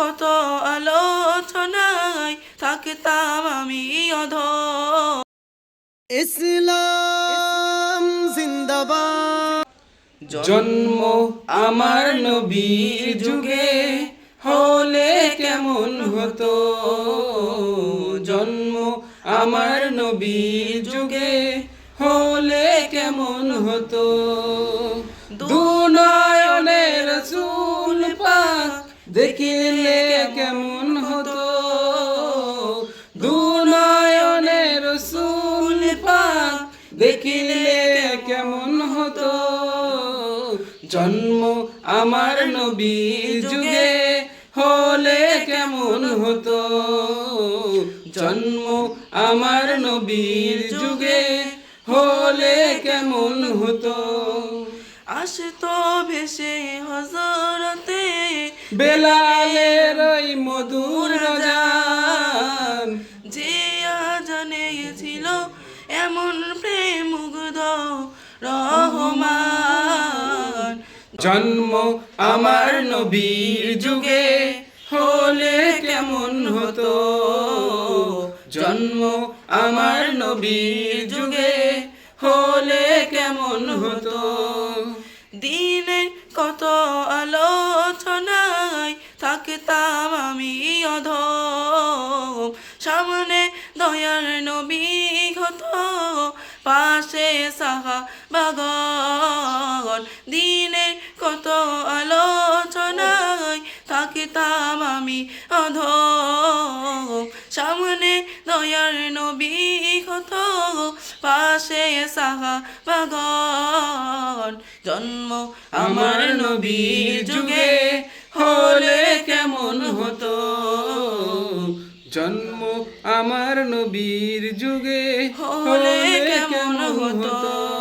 কত আলোচনায় থাকতাম আমি অধ ইসলাম জিন্দাবাদ। জন্ম আমার নবীর যুগে হলে কেমন হতো? জন্ম আমার নবীর যুগে হলে কেমন হতো? দুনয়নের দেখিলে কেমন হতো? দুনয়নের রসুল পাক দেখিলে কেমন হতো? জন্ম আমার নবীর যুগে হলে কেমন হতো? জন্ম আমার নবীর যুগে হলে কেমন হতো? আসতো ভেসে হজরতে বেলালের ওই মধুর জান যে আজানে ছিল এমন প্রেম মুগ্ধ রহমান। জন্ম আমার নবীর যুগে হলে কেমন হতো? জন্ম আমার নবীর যুগে হলে কেমন হতো? দিনের কত আলোচনায় থাকতাম আমি অধ সামনে দয়ার নবী হত পাশে সাহা বাগন। দিনের কত আলোচনায় থাকতাম আমি অধ সামনে দয়ার নবী হতো পাশে সাহা বাগন। জন্ম আমার নবীর যুগে হলে কেমন হতো? জন্ম আমার নবীর যুগে হলে কেমন হতো?